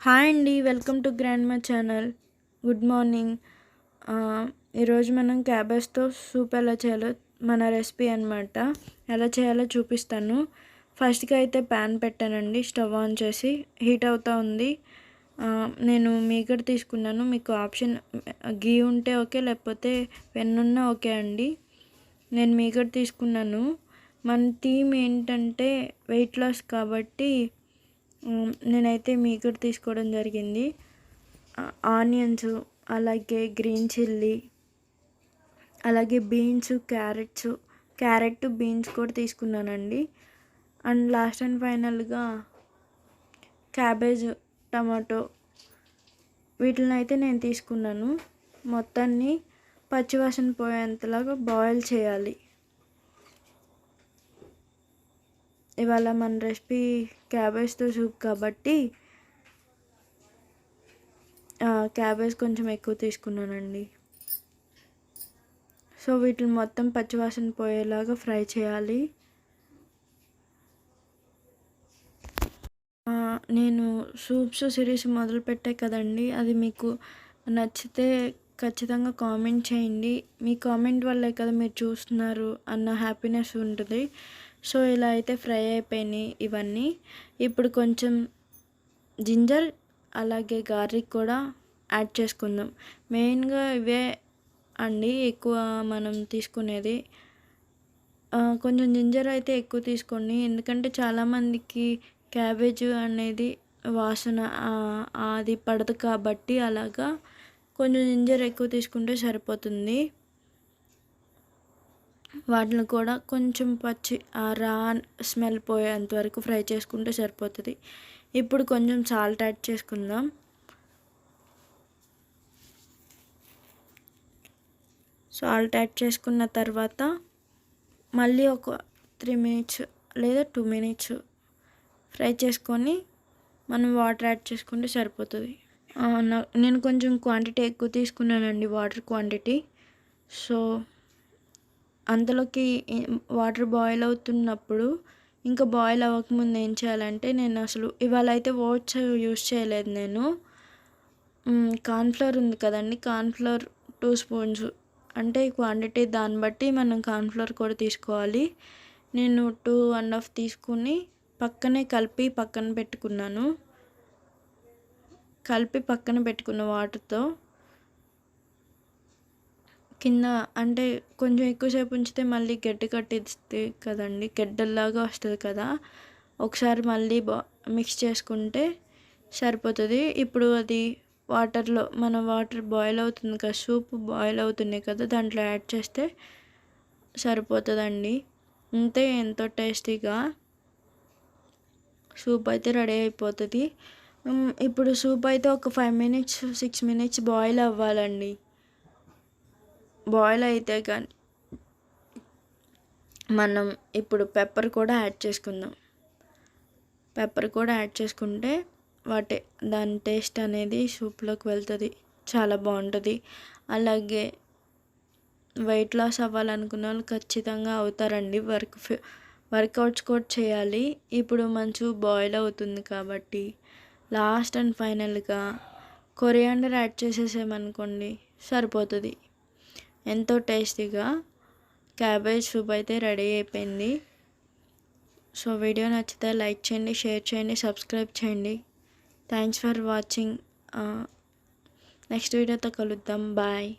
Hi అండి welcome to grand మా channel. Good morning. ఈరోజు మనం క్యాబేజ్తో సూప్ ఎలా చేయాలో మన రెసిపీ అనమాట ఎలా చేయాలో చూపిస్తాను. ఫస్ట్గా అయితే ప్యాన్ పెట్టానండి స్టవ్ ఆన్ చేసి హీట్ అవుతూ ఉంది. నేను మీగడ తీసుకున్నాను మీకు ఆప్షన్ గీ ఉంటే ఓకే లేకపోతే వెన్నున్నా ఓకే అండి. నేను మీగడ తీసుకున్నాను. మన థీమ్ ఏంటంటే వెయిట్ లాస్ కాబట్టి నేనైతే మీగడ తీసుకోవడం జరిగింది. ఆనియన్స్ అలాగే గ్రీన్ చిల్లీ అలాగే బీన్స్ క్యారెట్స్ క్యారెట్ బీన్స్ కూడా తీసుకున్నానండి. అండ్ లాస్ట్ అండ్ ఫైనల్గా క్యాబేజ్ టమాటో వీటిని అయితే నేను తీసుకున్నాను. మొత్తాన్ని పచ్చివాసన పోయేంతలాగా బాయిల్ చేయాలి. ఇవాళ మన రెసిపీ క్యాబేజ్తో సూప్ కాబట్టి క్యాబేజ్ కొంచెం ఎక్కువ తీసుకున్నానండి. సో వీటిని మొత్తం పచ్చివాసన పోయేలాగా ఫ్రై చేయాలి. నేను సూప్స్ సిరీస్ మొదలు పెట్టే కదండి అది మీకు నచ్చితే ఖచ్చితంగా కామెంట్ చేయండి. మీ కామెంట్ వల్లే కదా మీరు చూస్తున్నారు అన్న హ్యాపీనెస్ ఉంటుంది. సో ఇలా అయితే ఫ్రై అయిపోయినాయి ఇవన్నీ. ఇప్పుడు కొంచెం జింజర్ అలాగే గార్లిక్ కూడా యాడ్ చేసుకుందాం. మెయిన్గా ఇవే అండి ఎక్కువ మనం తీసుకునేది. కొంచెం జింజర్ అయితే ఎక్కువ తీసుకోండి. ఎందుకంటే చాలామందికి క్యాబేజ్ అనేది వాసన అది పడదు కాబట్టి అలాగా కొంచెం జింజర్ ఎక్కువ తీసుకుంటే సరిపోతుంది. వాటిని కూడా కొంచెం పచ్చి రా స్మెల్ పోయేంత వరకు ఫ్రై చేసుకుంటే సరిపోతుంది. ఇప్పుడు కొంచెం సాల్ట్ యాడ్ చేసుకుందాం. సాల్ట్ యాడ్ చేసుకున్న తర్వాత మళ్ళీ ఒక త్రీ మినిట్స్ లేదా టూ మినిట్స్ ఫ్రై చేసుకొని మనం వాటర్ యాడ్ చేసుకుంటే సరిపోతుంది. నేను కొంచెం క్వాంటిటీ ఎక్కువ తీసుకున్నానండి వాటర్ క్వాంటిటీ సో అంతలోకి వాటర్ బాయిల్ అవుతున్నప్పుడు ఇంకా బాయిల్ అవ్వకముందు ఏం చేయాలంటే నేను అసలు ఇవాళ అయితే ఓట్స్ యూస్ చేయలేదు నేను. కార్న్ఫ్లవర్ ఉంది కదండి కార్న్ఫ్లవర్ టూ స్పూన్స్ అంటే క్వాంటిటీ దాన్ని బట్టి మనం కార్న్ఫ్లవర్ కూడా తీసుకోవాలి. నేను టూ అండ్ హాఫ్ తీసుకుని పక్కనే కలిపి పక్కన పెట్టుకున్నాను. కలిపి పక్కన పెట్టుకున్న వాటర్తో కింద అంటే కొంచెం ఎక్కువసేపు ఉంచితే మళ్ళీ గడ్డ కట్టిస్తే కదండి గడ్డల్లాగా వస్తుంది కదా. ఒకసారి మళ్ళీ బా మిక్స్ చేసుకుంటే సరిపోతుంది. ఇప్పుడు అది వాటర్లో మన వాటర్ బాయిల్ అవుతుంది కదా సూప్ బాయిల్ అవుతున్నాయి కదా దాంట్లో యాడ్ చేస్తే సరిపోతుందండి. అంతే ఎంతో టేస్టీగా సూప్ అయితే రెడీ అయిపోతుంది. ఇప్పుడు సూప్ అయితే ఒక five minutes six minutes boil అవ్వాలండి. బాయిల్ అయితే కానీ మనం ఇప్పుడు పెప్పర్ కూడా యాడ్ చేసుకుందాం. పెప్పర్ కూడా యాడ్ చేసుకుంటే వాటి దాని టేస్ట్ అనేది సూప్లోకి వెళ్తుంది చాలా బాగుంటుంది. అలాగే వెయిట్ లాస్ అవ్వాలనుకున్న వాళ్ళు ఖచ్చితంగా అవుతారండి. వర్క్ వర్కౌట్స్ కూడా చేయాలి. ఇప్పుడు మంచు బాయిల్ అవుతుంది కాబట్టి. లాస్ట్ అండ్ ఫైనల్గా కొరియాండర్ యాడ్ చేసేసామనుకోండి సరిపోతుంది. ఎంతో టేస్టీగా క్యాబేజ్ సూప్ అయితే రెడీ అయిపోయింది. సో వీడియో నచ్చితే లైక్ చేయండి షేర్ చేయండి సబ్స్క్రైబ్ చేయండి. Thanks for watching. నెక్స్ట్ వీడియోతో కలుద్దాం. బాయ్.